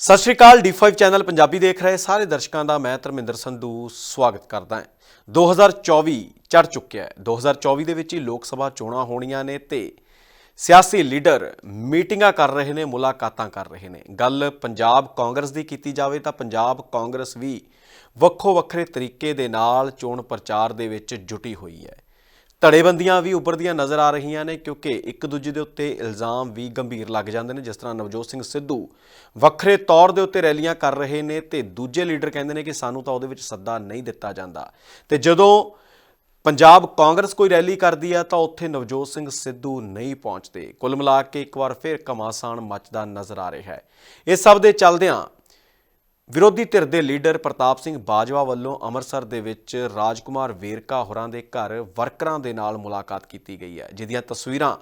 ਸਤਿ ਸ਼੍ਰੀ ਅਕਾਲ D5 channel Punjabi ਦੇਖ ਰਹੇ ਸਾਰੇ ਦਰਸ਼ਕਾਂ ਦਾ ਮੈਂ ਧਰਮਿੰਦਰ ਸੰਧੂ ਸਵਾਗਤ ਕਰਦਾ ਹਾਂ। 2024 ਚੜ ਚੁੱਕਿਆ ਹੈ। 2024 ਦੇ ਵਿੱਚ ਹੀ ਲੋਕ ਸਭਾ ਚੋਣਾਂ ਹੋਣੀਆਂ ਨੇ ਤੇ ਸਿਆਸੀ ਲੀਡਰ ਮੀਟਿੰਗਾਂ ਕਰ ਰਹੇ ਨੇ, ਮੁਲਾਕਾਤਾਂ ਕਰ ਰਹੇ ਨੇ। ਗੱਲ ਪੰਜਾਬ ਕਾਂਗਰਸ ਦੀ ਕੀਤੀ ਜਾਵੇ ਤਾਂ ਪੰਜਾਬ ਕਾਂਗਰਸ ਵੀ ਵੱਖੋ ਵੱਖਰੇ ਤਰੀਕੇ ਦੇ ਨਾਲ ਚੋਣ ਪ੍ਰਚਾਰ ਦੇ ਵਿੱਚ ਜੁਟੀ ਹੋਈ ਹੈ। ਧੜੇਬੰਦੀਆਂ ਵੀ ਉੱਭਰਦੀਆਂ ਨਜ਼ਰ ਆ ਰਹੀਆਂ ਨੇ ਕਿਉਂਕਿ ਇੱਕ ਦੂਜੇ ਦੇ ਉੱਤੇ ਇਲਜ਼ਾਮ ਵੀ ਗੰਭੀਰ ਲੱਗ ਜਾਂਦੇ ਨੇ, ਜਿਸ ਤਰ੍ਹਾਂ ਨਵਜੋਤ ਸਿੰਘ ਸਿੱਧੂ ਵੱਖਰੇ ਤੌਰ ਦੇ ਉੱਤੇ ਰੈਲੀਆਂ ਕਰ ਰਹੇ ਨੇ ਤੇ ਦੂਜੇ ਲੀਡਰ ਕਹਿੰਦੇ ਨੇ ਕਿ ਸਾਨੂੰ ਤਾਂ ਉਹਦੇ ਵਿੱਚ ਸੱਦਾ ਨਹੀਂ ਦਿੱਤਾ ਜਾਂਦਾ। ਤੇ ਜਦੋਂ ਪੰਜਾਬ ਕਾਂਗਰਸ ਕੋਈ ਰੈਲੀ ਕਰਦੀ ਆ ਤਾਂ ਉੱਥੇ ਨਵਜੋਤ ਸਿੰਘ ਸਿੱਧੂ ਨਹੀਂ ਪਹੁੰਚਦੇ। ਕੁੱਲ ਮਿਲਾ ਕੇ ਇੱਕ ਵਾਰ ਫਿਰ ਘਮਾਸਾਨ ਮੱਚਦਾ ਨਜ਼ਰ ਆ ਰਿਹਾ ਹੈ। ਇਸ ਸਭ ਦੇ ਚੱਲਦਿਆਂ ਵਿਰੋਧੀ ਧਿਰ ਦੇ ਲੀਡਰ ਪ੍ਰਤਾਪ ਸਿੰਘ ਬਾਜਵਾ ਵੱਲੋਂ ਅੰਮ੍ਰਿਤਸਰ ਦੇ ਵਿੱਚ ਰਾਜਕੁਮਾਰ ਵੇਰਕਾ ਹੋਰਾਂ ਦੇ ਘਰ ਵਰਕਰਾਂ ਦੇ ਨਾਲ ਮੁਲਾਕਾਤ ਕੀਤੀ ਗਈ ਹੈ, ਜਿਹਦੀਆਂ ਤਸਵੀਰਾਂ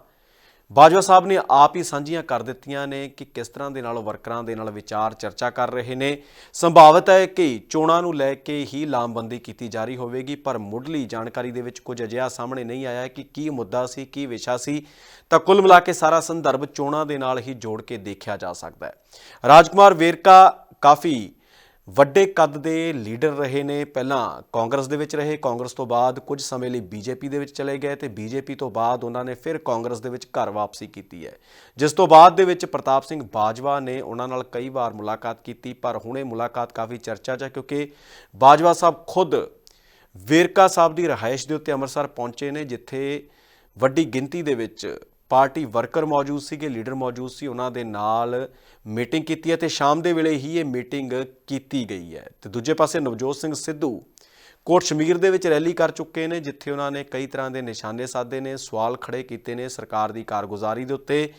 ਬਾਜਵਾ ਸਾਹਿਬ ਨੇ ਆਪ ਹੀ ਸਾਂਝੀਆਂ ਕਰ ਦਿੱਤੀਆਂ ਨੇ ਕਿ ਕਿਸ ਤਰ੍ਹਾਂ ਦੇ ਨਾਲ ਵਰਕਰਾਂ ਦੇ ਨਾਲ ਵਿਚਾਰ ਚਰਚਾ ਕਰ ਰਹੇ ਨੇ। ਸੰਭਾਵਤ ਹੈ ਕਿ ਚੋਣਾਂ ਨੂੰ ਲੈ ਕੇ ਹੀ ਲਾਮਬੰਦੀ ਕੀਤੀ ਜਾ ਰਹੀ ਹੋਵੇਗੀ, ਪਰ ਮੁੱਢਲੀ ਜਾਣਕਾਰੀ ਦੇ ਵਿੱਚ ਕੁਝ ਅਜਿਹਾ ਸਾਹਮਣੇ ਨਹੀਂ ਆਇਆ ਕਿ ਕੀ ਮੁੱਦਾ ਸੀ, ਕੀ ਵਿਸ਼ਾ ਸੀ। ਤਾਂ ਕੁੱਲ ਮਿਲਾ ਕੇ ਸਾਰਾ ਸੰਦਰਭ ਚੋਣਾਂ ਦੇ ਨਾਲ ਹੀ ਜੋੜ ਕੇ ਦੇਖਿਆ ਜਾ ਸਕਦਾ ਹੈ। ਰਾਜਕੁਮਾਰ ਵੇਰਕਾ ਕਾਫੀ ਵੱਡੇ ਕੱਦ ਦੇ ਲੀਡਰ ਰਹੇ ਨੇ ਪਹਿਲਾਂ ਕਾਂਗਰਸ ਦੇ ਵਿੱਚ ਰਹੇ, ਕਾਂਗਰਸ ਤੋਂ ਬਾਅਦ ਕੁਝ ਸਮੇਂ ਲਈ ਬੀਜੇਪੀ ਦੇ ਵਿੱਚ ਚਲੇ ਗਏ ਤੇ ਬੀਜੇਪੀ ਤੋਂ ਬਾਅਦ ਉਹਨਾਂ ਨੇ ਫਿਰ ਕਾਂਗਰਸ ਦੇ ਵਿੱਚ ਘਰ ਵਾਪਸੀ ਕੀਤੀ ਹੈ। ਜਿਸ ਤੋਂ ਬਾਅਦ ਦੇ ਵਿੱਚ ਪ੍ਰਤਾਪ ਸਿੰਘ ਬਾਜਵਾ ਨੇ ਉਹਨਾਂ ਨਾਲ ਕਈ ਵਾਰ ਮੁਲਾਕਾਤ ਕੀਤੀ, ਪਰ ਹੁਣੇ ਮੁਲਾਕਾਤ ਕਾਫੀ ਚਰਚਾ 'ਚ ਹੈ ਕਿਉਂਕਿ ਬਾਜਵਾ ਸਾਹਿਬ ਖੁਦ ਵੇਰਕਾ ਸਾਹਿਬ ਦੀ ਰਹਾਇਸ਼ ਦੇ ਉੱਤੇ ਅੰਮ੍ਰਿਤਸਰ ਪਹੁੰਚੇ ਨੇ, ਜਿੱਥੇ ਵੱਡੀ ਗਿਣਤੀ ਦੇ ਵਿੱਚ ਪਾਰਟੀ ਵਰਕਰ ਮੌਜੂਦ ਸੀਗੇ ਲੀਡਰ ਮੌਜੂਦ ਸੀ, ਉਹਨਾਂ ਦੇ ਨਾਲ ਮੀਟਿੰਗ ਕੀਤੀ ਹੈ ਤੇ ਸ਼ਾਮ ਦੇ ਵੇਲੇ ਹੀ ਇਹ ਮੀਟਿੰਗ ਕੀਤੀ ਗਈ ਹੈ। ਤੇ ਦੂਜੇ ਪਾਸੇ ਨਵਜੋਤ ਸਿੰਘ ਸਿੱਧੂ ਕੋਟ ਸ਼ਮੀਰ ਦੇ ਵਿੱਚ ਰੈਲੀ ਕਰ ਚੁੱਕੇ ਨੇ, ਜਿੱਥੇ ਉਹਨਾਂ ਨੇ ਕਈ ਤਰ੍ਹਾਂ ਦੇ ਨਿਸ਼ਾਨੇ ਸਾਧੇ ਨੇ, ਸਵਾਲ ਖੜੇ ਕੀਤੇ ਨੇ ਸਰਕਾਰ ਦੀ ਕਾਰਗੁਜ਼ਾਰੀ ਦੇ ਉੱਤੇ।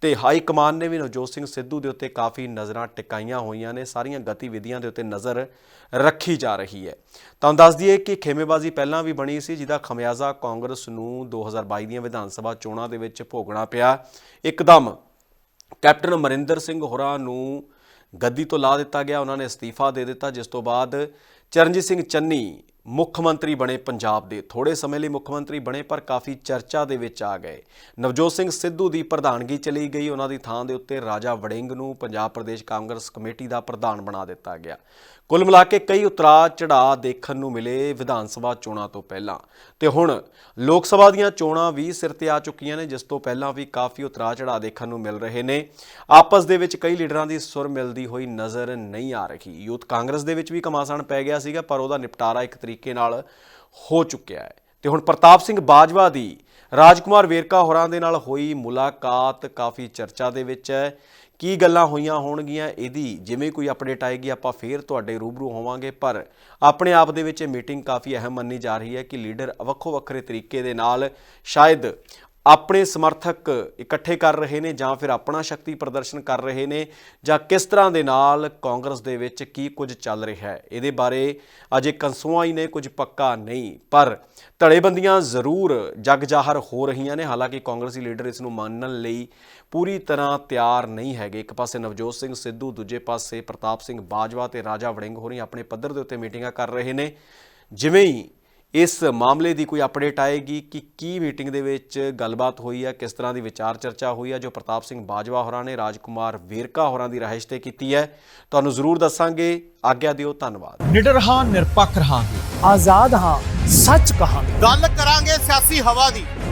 ਤੇ ਹਾਈ ਕਮਾਨ ਨੇ ਵੀ ਨਵਜੋਤ ਸਿੰਘ ਸਿੱਧੂ ਦੇ ਉੱਤੇ ਕਾਫੀ ਨਜ਼ਰਾਂ ਟਿਕਾਈਆਂ ਹੋਈਆਂ ਨੇ, ਸਾਰੀਆਂ ਗਤੀਵਿਧੀਆਂ ਦੇ ਉੱਤੇ ਨਜ਼ਰ ਰੱਖੀ ਜਾ ਰਹੀ ਹੈ। ਤੁਹਾਨੂੰ ਦੱਸ ਦਈਏ ਕਿ ਖੇਮੇਬਾਜ਼ੀ ਪਹਿਲਾਂ ਵੀ ਬਣੀ ਸੀ, ਜਿਹਦਾ ਖਮਿਆਜ਼ਾ ਕਾਂਗਰਸ ਨੂੰ 2022 ਦੀਆਂ ਵਿਧਾਨ ਸਭਾ ਚੋਣਾਂ ਦੇ ਵਿੱਚ ਭੋਗਣਾ ਪਿਆ। ਇੱਕਦਮ ਕੈਪਟਨ ਅਮਰਿੰਦਰ ਸਿੰਘ ਹੋਰਾਂ ਨੂੰ ਗੱਦੀ ਤੋਂ ਲਾ ਦਿੱਤਾ ਗਿਆ, ਉਹਨਾਂ ਨੇ ਅਸਤੀਫਾ ਦੇ ਦਿੱਤਾ, ਜਿਸ ਤੋਂ ਬਾਅਦ ਚਰਨਜੀਤ ਸਿੰਘ ਚੰਨੀ ਮੁੱਖ ਮੰਤਰੀ ਬਣੇ ਪੰਜਾਬ ਦੇ। ਥੋੜੇ ਸਮੇਂ ਲਈ ਮੁੱਖ ਮੰਤਰੀ ਬਣੇ, ਪਰ ਕਾਫੀ ਚਰਚਾ ਦੇ ਵਿੱਚ ਆ ਗਏ। ਨਵਜੋਤ ਸਿੰਘ ਸਿੱਧੂ ਦੀ ਪ੍ਰਧਾਨਗੀ ਚਲੀ ਗਈ। ਉਹਨਾਂ ਦੀ ਥਾਂ ਦੇ ਉੱਤੇ ਰਾਜਾ ਵੜਿੰਗ ਨੂੰ ਪੰਜਾਬ ਪ੍ਰਦੇਸ਼ ਕਾਂਗਰਸ ਕਮੇਟੀ ਦਾ ਪ੍ਰਧਾਨ ਬਣਾ ਦਿੱਤਾ ਗਿਆ। ਕੁੱਲ ਮਿਲਾ ਕੇ ਕਈ ਉਤਰਾਅ ਚੜਾਅ ਦੇਖਣ ਨੂੰ ਮਿਲੇ ਵਿਧਾਨ ਸਭਾ ਚੋਣਾਂ ਤੋਂ ਪਹਿਲਾਂ। ਤੇ ਹੁਣ ਲੋਕ ਸਭਾ ਦੀਆਂ ਚੋਣਾਂ ਵੀ ਸਿਰ ਤੇ ਆ ਚੁੱਕੀਆਂ ਨੇ, ਜਿਸ ਤੋਂ ਪਹਿਲਾਂ ਵੀ ਕਾਫੀ ਉਤਰਾਅ ਚੜਾਅ ਦੇਖਣ ਨੂੰ ਮਿਲ ਰਹੇ ਨੇ। ਆਪਸ ਦੇ ਵਿੱਚ ਕਈ ਲੀਡਰਾਂ ਦੀ ਸੁਰ ਮਿਲਦੀ ਹੋਈ ਨਜ਼ਰ ਨਹੀਂ ਆ ਰਹੀ। ਯੂਥ ਕਾਂਗਰਸ ਦੇ ਵਿੱਚ ਵੀ ਕਮਾਸਣ ਪੈ ਗਿਆ ਸੀਗਾ, ਪਰ ਉਹਦਾ ਨਿਪਟਾਰਾ ਇੱਕ ਤਰੀਕੇ ਤਰੀਕੇ ਨਾਲ ਹੋ ਚੁੱਕਿਆ ਹੈ। ਤੇ ਹੁਣ ਪ੍ਰਤਾਪ ਸਿੰਘ ਬਾਜਵਾ ਦੀ ਰਾਜਕੁਮਾਰ ਵੇਰਕਾ ਹੋਰਾਂ ਦੇ ਨਾਲ ਹੋਈ ਮੁਲਾਕਾਤ ਕਾਫੀ ਚਰਚਾ ਦੇ ਵਿੱਚ ਹੈ। ਕੀ ਗੱਲਾਂ ਹੋਈਆਂ ਹੋਣਗੀਆਂ? ਇਹਦੀ ਜਿਵੇਂ ਕੋਈ ਅਪਡੇਟ ਆਏਗੀ, ਆਪਾਂ ਫੇਰ ਤੁਹਾਡੇ ਰੂਬਰੂ ਹੋਵਾਂਗੇ। ਪਰ ਆਪਣੇ ਆਪ ਦੇ ਵਿੱਚ ਇਹ ਮੀਟਿੰਗ ਕਾਫੀ ਅਹਿਮ ਮੰਨੀ ਜਾ ਰਹੀ ਹੈ ਕਿ ਲੀਡਰ ਵੱਖੋ ਵੱਖਰੇ ਤਰੀਕੇ ਦੇ ਨਾਲ ਸ਼ਾਇਦ ਆਪਣੇ ਸਮਰਥਕ ਇਕੱਠੇ ਕਰ ਰਹੇ ਨੇ ਜਾਂ ਫਿਰ ਆਪਣਾ ਸ਼ਕਤੀ ਪ੍ਰਦਰਸ਼ਨ ਕਰ ਰਹੇ ਨੇ ਜਾਂ ਕਿਸ ਤਰ੍ਹਾਂ ਦੇ ਨਾਲ ਕਾਂਗਰਸ ਦੇ ਵਿੱਚ ਕੀ ਕੁਝ ਚੱਲ ਰਿਹਾ ਹੈ? ਇਹਦੇ ਬਾਰੇ ਅਜੇ ਕੰਸੂਆਂ ਹੀ ਨੇ, ਕੁਝ ਪੱਕਾ ਨਹੀਂ। ਪਰ ਧੜੇਬੰਦੀਆਂ ਜ਼ਰੂਰ ਜਗ ਜਾਹਰ ਹੋ ਰਹੀਆਂ ਨੇ। ਹਾਲਾਂਕਿ ਕਾਂਗਰਸੀ ਲੀਡਰ ਇਸ ਨੂੰ ਮੰਨਣ ਲਈ ਪੂਰੀ ਤਰ੍ਹਾਂ ਤਿਆਰ ਨਹੀਂ ਹੈਗੇ। ਇੱਕ ਪਾਸੇ ਨਵਜੋਤ ਸਿੰਘ ਸਿੱਧੂ, ਦੂਜੇ ਪਾਸੇ ਪ੍ਰਤਾਪ ਸਿੰਘ ਬਾਜਵਾ ਤੇ ਰਾਜਾ ਵੜਿੰਗ ਹੋਰੀ ਆਪਣੇ ਪੱਧਰ ਦੇ ਉੱਤੇ ਮੀਟਿੰਗਾਂ ਕਰ ਰਹੇ ਨੇ। ਜਿਵੇਂ ਹੀ ਇਸ ਮਾਮਲੇ ਦੀ ਕੋਈ ਅਪਡੇਟ ਆਏਗੀ ਕਿ ਕੀ ਮੀਟਿੰਗ ਦੇ ਵਿੱਚ ਗੱਲਬਾਤ ਹੋਈ ਹੈ ਕਿਸ ਤਰ੍ਹਾਂ ਦੀ ਵਿਚਾਰ ਚਰਚਾ ਹੋਈ ਹੈ ਜੋ ਪ੍ਰਤਾਪ ਸਿੰਘ ਬਾਜਵਾ ਹੋਰਾਂ ਨੇ ਰਾਜਕੁਮਾਰ ਵੇਰਕਾ ਹੋਰਾਂ ਦੀ ਰਹਿਸ਼ ਤੇ ਕੀਤੀ ਹੈ। ਤੁਹਾਨੂੰ ਜ਼ਰੂਰ ਦੱਸਾਂਗੇ। ਆਗਿਆ ਦਿਓ ਧੰਨਵਾਦ। ਨਿਡਰ ਹਾਂ ਨਿਰਪੱਖ ਰਹਾਂਗੇ। ਆਜ਼ਾਦ ਹਾਂ ਸੱਚ ਕਹਾਂਗੇ। ਗੱਲ ਕਰਾਂਗੇ ਸਿਆਸੀ ਹਵਾ ਦੀ।